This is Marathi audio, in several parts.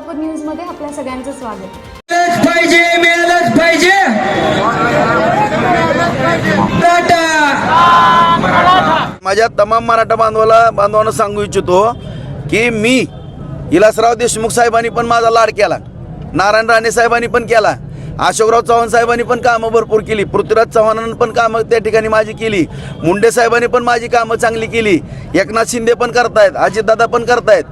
सोलापूर न्यूजमध्ये आपल्या सगळ्यांचं स्वागत. पाहिजे मिळालंच पाहिजे. मराठा माझ्या तमाम मराठा बांधवाला बांधवांना सांगू इच्छितो की मी इलासराव देशमुख साहेबांनी पण माझा लाड केला. नारायण राणे साहेबांनी पण केला. अशोकराव चव्हाण साहेबांनी पण कामं भरपूर केली. पृथ्वीराज चव्हाणांनी पण कामं त्या ठिकाणी माझी केली. मुंडे साहेबांनी पण माझी कामं चांगली केली. एकनाथ शिंदे पण करतायत अजितदादा पण करतायत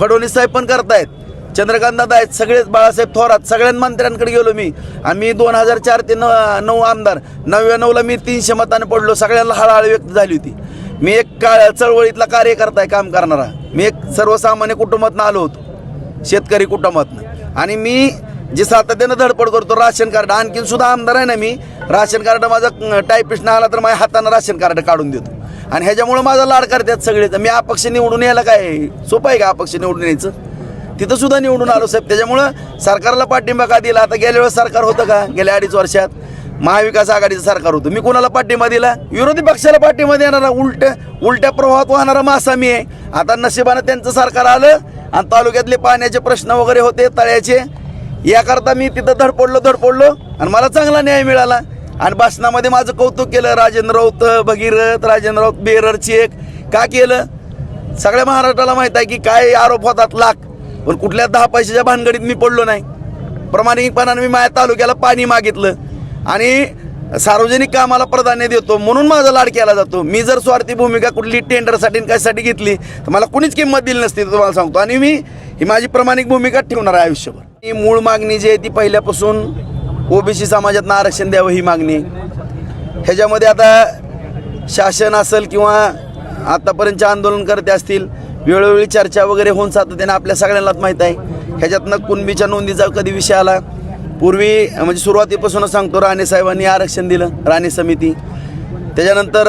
फडणवीस साहेब पण करतायत. चंद्रकांत दादा आहेत सगळेच बाळासाहेब थोरात सगळ्या मंत्र्यांकडे गेलो मी. आणि मी दोन हजार चार ते न नऊ आमदार नव्याण्णवला मी तीनशे मताने पडलो सगळ्यांना हळहळ व्यक्त झाली होती. मी एक काळ चळवळीतला कार्यकर्ता आहे काम करणारा. मी एक सर्वसामान्य कुटुंबातनं आलो होतो शेतकरी कुटुंबातनं. आणि मी जे सातत्यानं धडपड करतो राशन कार्ड आणखीन सुद्धा आमदार आहे ना मी राशन कार्ड माझा टायपिस्ट आला तर माझ्या हातानं राशन कार्ड काढून देतो. आणि ह्याच्यामुळं माझा लाड करतात सगळे मी अपक्ष निवडून यायला काय सोपं आहे का अपक्ष निवडून यायचं? तिथं सुद्धा निवडून आलो साहेब. त्याच्यामुळं सरकारला पाठिंबा का दिला? आता गेल्या वेळेस सरकार होतं का? गेल्या अडीच वर्षात. महाविकास आघाडीचं सरकार होतं. मी कोणाला पाठिंबा दिला? विरोधी पक्षाला पाठिंबा देणारा उलट उलट्या प्रवाहात वाहणारा मासा मी आहे. आता नशिबानं त्यांचं सरकार आलं आणि तालुक्यातले पाण्याचे प्रश्न वगैरे होते तळ्याचे. याकरता मी तिथं धडपडलो धडपडलो आणि मला चांगला न्याय मिळाला. आणि भाषणामध्ये माझं कौतुक केलं. राजेंद्र राऊत भगीरथ राजेंद्र राऊत बेरर चेक का केलं? सगळ्या महाराष्ट्राला माहीत आहे की काय आरोप होतात लाख. पण कुठल्या दहा पैशाच्या भानगडीत मी पडलो नाही. प्रामाणिकपणाने मी माझ्या तालुक्याला पाणी मागितलं आणि सार्वजनिक कामाला प्राधान्य देतो म्हणून माझा लाड केला जातो. मी जर स्वार्थी भूमिका कुठली टेंडरसाठी कशासाठी घेतली तर मला कुणीच किंमत दिली नसती तुम्हाला सांगतो. आणि मी ही माझी प्रामाणिक भूमिका ठेवणार आहे आयुष्यभर. ही मूळ मागणी जी आहे ती पहिल्यापासून ओबीसी समाजातनं आरक्षण द्यावं ही मागणी. ह्याच्यामध्ये आता शासन असेल किंवा आत्तापर्यंतचे आंदोलनकर्ते असतील वेळोवेळी चर्चा वगैरे होऊन सातत्याने आपल्या सगळ्यांनाच माहीत आहे. ह्याच्यातनं कुणबीच्या नोंदीचा कधी विषय आला? पूर्वी म्हणजे सुरुवातीपासूनच सांगतो राणे साहेबांनी आरक्षण दिलं राणे समिती. त्याच्यानंतर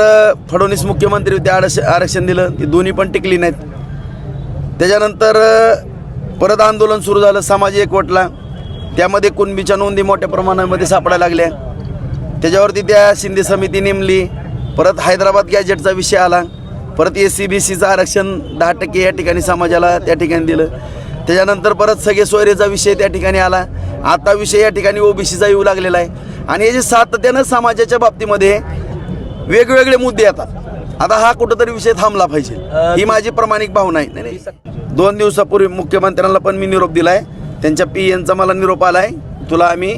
फडणवीस मुख्यमंत्री होते आरक्ष आरक्षण दिलं ती दोन्ही पण टिकली नाहीत. त्याच्यानंतर परत आंदोलन सुरू झालं समाज एकवटला. त्यामध्ये कुणबीच्या नोंदी मोठ्या प्रमाणामध्ये सापडायला लागल्या. त्याच्यावरती त्या शिंदे समिती नेमली. परत हैदराबाद गॅजेटचा विषय आला. परत एस सी बी सीचं आरक्षण दहा टक्के या ठिकाणी समाजाला त्या ठिकाणी दिलं. त्याच्यानंतर परत सगळे सोयरेचा विषय त्या ठिकाणी आला. आता विषय या ठिकाणी ओबीसीचा येऊ लागलेला आहे. आणि हे जे सातत्यानं समाजाच्या बाबतीमध्ये वेगवेगळे मुद्दे येतात. आता हा कुठंतरी विषय थांबला पाहिजे. ही माझी प्रामाणिक भावना आहे. नाही, दोन दिवसापूर्वी मुख्यमंत्र्यांना पण मी निरोप दिलाय. त्यांच्या पी एनचा मला निरोप आलाय. तुला आम्ही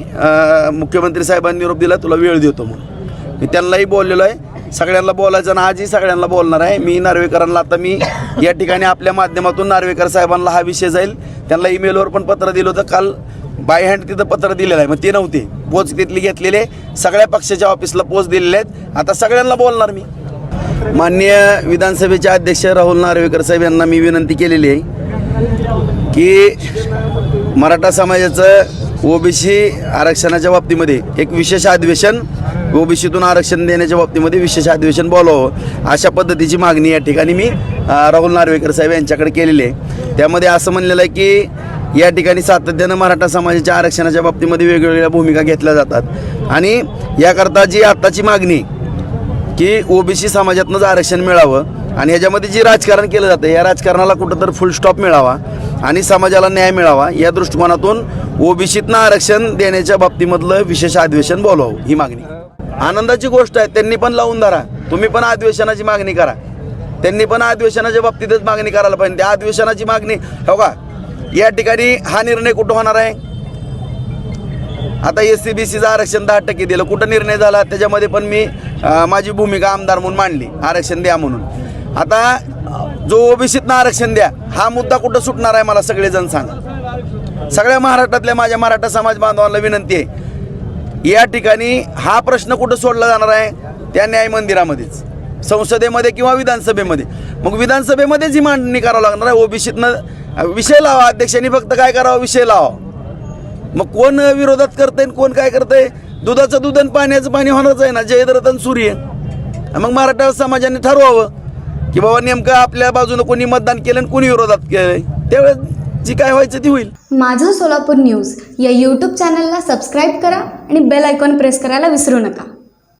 मुख्यमंत्री साहेबांनी निरोप दिला. तुला वेळ देतो म्हणून. मी त्यांनाही बोललेलो आहे. सगळ्यांना बोलायचं आणि आजही सगळ्यांना बोलणार आहे. मी नार्वेकरांना आता मी या ठिकाणी आपल्या माध्यमातून नार्वेकर साहेबांना हा विषय जाईल. त्यांना ईमेलवर पण पत्र दिलं होतं. काल बाय हँड तिथं पत्र दिलेलं आहे. मग ते नव्हते. पोच तिथली घेतलेले. सगळ्या पक्षाच्या ऑफिसला पोच दिलेले आहेत. आता सगळ्यांना बोलणार मी. माननीय विधानसभेचे अध्यक्ष राहुल नार्वेकर साहेब यांना मी विनंती केलेली आहे की मराठा समाजाचं ओबीसी आरक्षणाच्या बाबतीमध्ये एक विशेष अधिवेशन ओबीसीतून आरक्षण देण्याच्या बाबतीमध्ये विशेष अधिवेशन बोलावं. अशा पद्धतीची मागणी या ठिकाणी मी राहुल नार्वेकर साहेब यांच्याकडे केलेली आहे. त्यामध्ये असं म्हणलेलं आहे की या ठिकाणी सातत्यानं मराठा समाजाच्या आरक्षणाच्या बाबतीमध्ये वेगवेगळ्या भूमिका घेतल्या जातात. आणि याकरता जी आत्ताची मागणी की ओबीसी समाजातनंच आरक्षण मिळावं आणि ह्याच्यामध्ये जे राजकारण केलं जातं या राजकारणाला कुठं तर फुल स्टॉप मिळावा आणि समाजाला न्याय मिळावा या दृष्टिकोनातून ओबीसीतनं आरक्षण देण्याच्या बाबतीमधलं विशेष अधिवेशन बोलावं ही मागणी. आनंदाची गोष्ट आहे त्यांनी पण लावून धरा. तुम्ही पण अधिवेशनाची मागणी करा. त्यांनी पण अधिवेशनाच्या बाबतीतच मागणी करायला पाहिजे. त्या अधिवेशनाची मागणी हो का? या ठिकाणी हा निर्णय कुठं होणार आहे? आता एस सी बी सीचं आरक्षण दहा टक्के दिलं. कुठं निर्णय झाला? त्याच्यामध्ये पण मी माझी भूमिका आमदार म्हणून मांडली. आरक्षण द्या म्हणून. आता जो ओबीसीतनं आरक्षण द्या हा मुद्दा कुठं सुटणार आहे मला सगळेजण सांगा. सगळ्या महाराष्ट्रातल्या माझ्या मराठा समाज बांधवांना विनंती आहे या ठिकाणी हा प्रश्न कुठं सोडला जाणार आहे? त्या न्याय मंदिरामध्येच संसदेमध्ये किंवा विधानसभेमध्ये. मग विधानसभेमध्येच ही मांडणी करावं लागणार आहे ओबीसीतनं विषय लावा अध्यक्षांनी फक्त काय करावं? विषय लावा. मग कोण विरोधात करतंय आहे कोण काय करतंय? दुधाचं दूध आणि पाण्याचं पाणी होणारच आहे ना जयद्रतन सूर्य. मग मराठा समाजाने ठरवावं. की बाबा नेमकं आपल्या बाजूनं कोणी मतदान केलं आणि कोणी विरोधात केलंय? त्यावेळेस जी काय व्हायचं ती होईल. माझं सोलापूर न्यूज या यूट्यूब चॅनलला सबस्क्राईब करा आणि बेल आयकॉन प्रेस करायला विसरू नका.